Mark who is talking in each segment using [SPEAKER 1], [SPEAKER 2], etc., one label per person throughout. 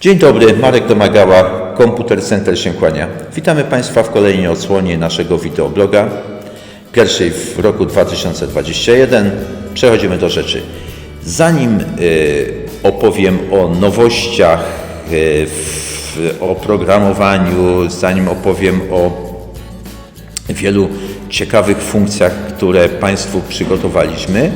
[SPEAKER 1] Dzień dobry, Marek Domagała, Komputer Center się kłania. Witamy Państwa w kolejnej odsłonie naszego wideobloga, pierwszej w roku 2021. Przechodzimy do rzeczy. Zanim y, opowiem o nowościach y, w oprogramowaniu, zanim opowiem o wielu ciekawych funkcjach, które Państwu przygotowaliśmy.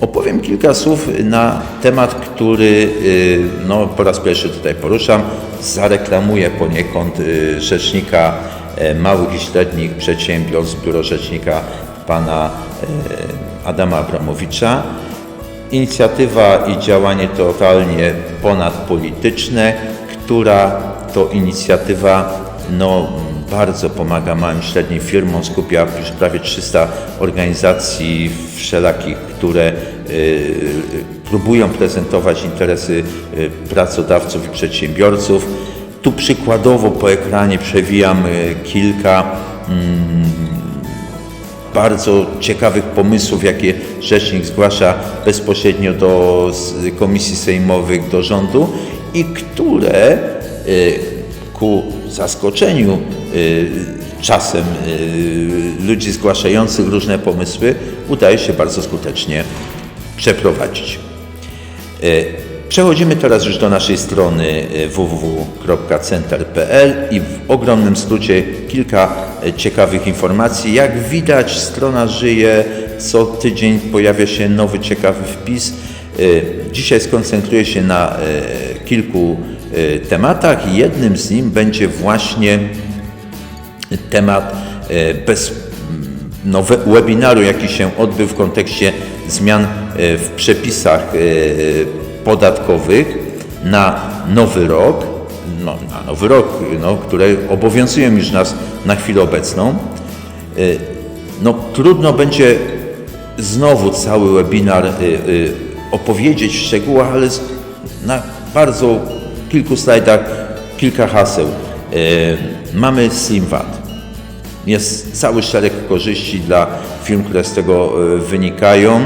[SPEAKER 1] Opowiem kilka słów na temat, który y, no, po raz pierwszy tutaj poruszam. Zareklamuję poniekąd y, rzecznika e, małych i średnich przedsiębiorstw, biuro rzecznika pana e, Adama Abramowicza. Inicjatywa i działanie totalnie ponadpolityczne, która to inicjatywa no, bardzo pomaga małym i średnim firmom, skupia już prawie 300 organizacji wszelakich, które y, próbują prezentować interesy y, pracodawców i przedsiębiorców. Tu przykładowo po ekranie przewijam y, kilka bardzo ciekawych pomysłów, jakie rzecznik zgłasza bezpośrednio do komisji sejmowych, do rządu i które y, ku zaskoczeniu y, czasem y, ludzi zgłaszających różne pomysły udaje się bardzo skutecznie przeprowadzić. E, Przechodzimy teraz już do naszej strony www.center.pl i w ogromnym skrócie kilka ciekawych informacji. Jak widać, strona żyje, co tydzień pojawia się nowy ciekawy wpis. Dzisiaj skoncentruję się na kilku tematach i jednym z nich będzie właśnie temat e, bez no, we- webinaru, jaki się odbył w kontekście zmian e, w przepisach e, podatkowych na nowy rok, no, na nowy rok, no, które obowiązują już nas na chwilę obecną. No, trudno będzie znowu cały webinar opowiedzieć w szczegółach, ale na bardzo kilku slajdach kilka haseł. Mamy Slim VAT. Jest cały szereg korzyści dla firm, które z tego y, wynikają.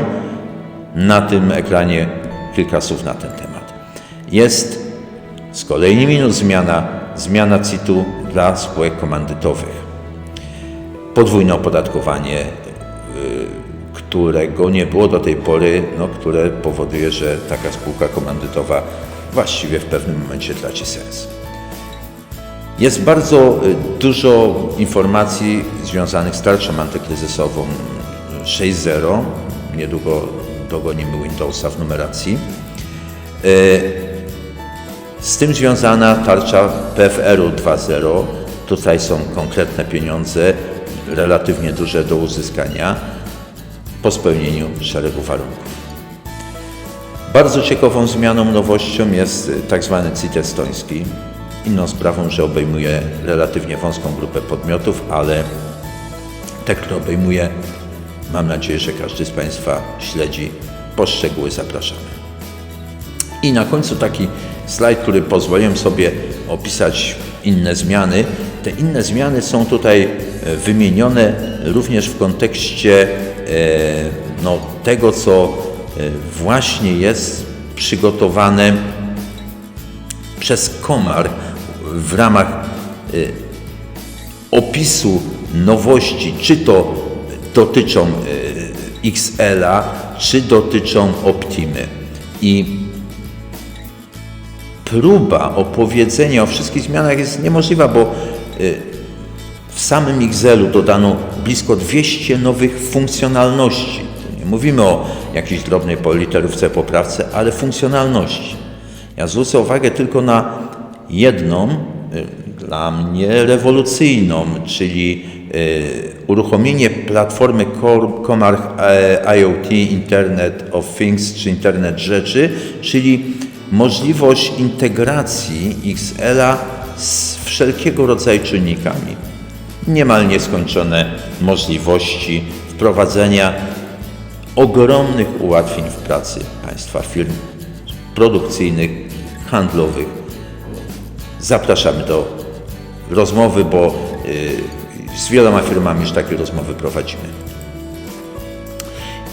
[SPEAKER 1] Na tym ekranie kilka słów na ten temat. Jest z kolei minus zmiana, zmiana CIT-u dla spółek komandytowych podwójne opodatkowanie, y, którego nie było do tej pory, no, które powoduje, że taka spółka komandytowa właściwie w pewnym momencie traci sens. Jest bardzo y, dużo informacji związanych z tarczą antykryzysową 6.0. Niedługo dogonimy Windowsa w numeracji. Y, z tym związana tarcza PFR-u 2.0. Tutaj są konkretne pieniądze, relatywnie duże do uzyskania po spełnieniu szeregu warunków. Bardzo ciekawą zmianą, nowością jest y, tak zwany CIT estoński. Inną sprawą, że obejmuje relatywnie wąską grupę podmiotów, ale te, które obejmuje, mam nadzieję, że każdy z Państwa śledzi. Po szczegóły zapraszamy. I na końcu taki slajd, który pozwoliłem sobie opisać inne zmiany. Te inne zmiany są tutaj e, wymienione również w kontekście e, no, tego, co e, właśnie jest przygotowane przez Komar w ramach e, opisu nowości, czy to dotyczą e, XL-a, czy dotyczą Optimy. I próba opowiedzenia o wszystkich zmianach jest niemożliwa, bo y, w samym Excelu dodano blisko 200 nowych funkcjonalności. Nie mówimy o jakiejś drobnej politerówce poprawce, ale funkcjonalności. Ja zwrócę uwagę tylko na jedną, y, dla mnie rewolucyjną, czyli y, uruchomienie platformy Comar e, IoT Internet of Things czy Internet Rzeczy, czyli możliwość integracji XL-a z wszelkiego rodzaju czynnikami. Niemal nieskończone możliwości wprowadzenia ogromnych ułatwień w pracy państwa firm produkcyjnych, handlowych. Zapraszamy do rozmowy, bo y, z wieloma firmami już takie rozmowy prowadzimy.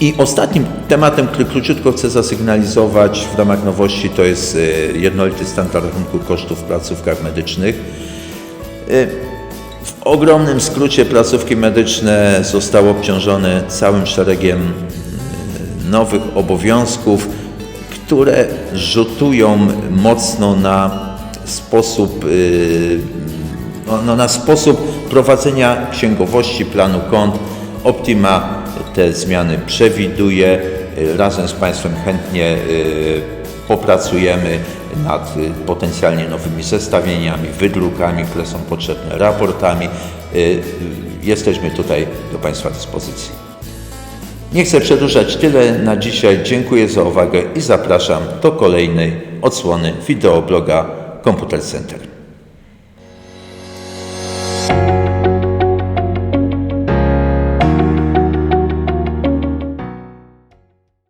[SPEAKER 1] I ostatnim tematem, który króciutko chcę zasygnalizować w ramach nowości, to jest e, jednolity standard rachunku kosztów w placówkach medycznych. E, W ogromnym skrócie placówki medyczne zostały obciążone całym szeregiem nowych obowiązków, które rzutują mocno na sposób, y, no, no, na sposób prowadzenia księgowości planu kont. Optima te zmiany przewiduje. Y, Razem z Państwem chętnie y, popracujemy nad potencjalnie nowymi zestawieniami, wydrukami, które są potrzebne, raportami. Jesteśmy tutaj do Państwa dyspozycji. Nie chcę przedłużać tyle na dzisiaj. Dziękuję za uwagę i zapraszam do kolejnej odsłony wideobloga Computer Center.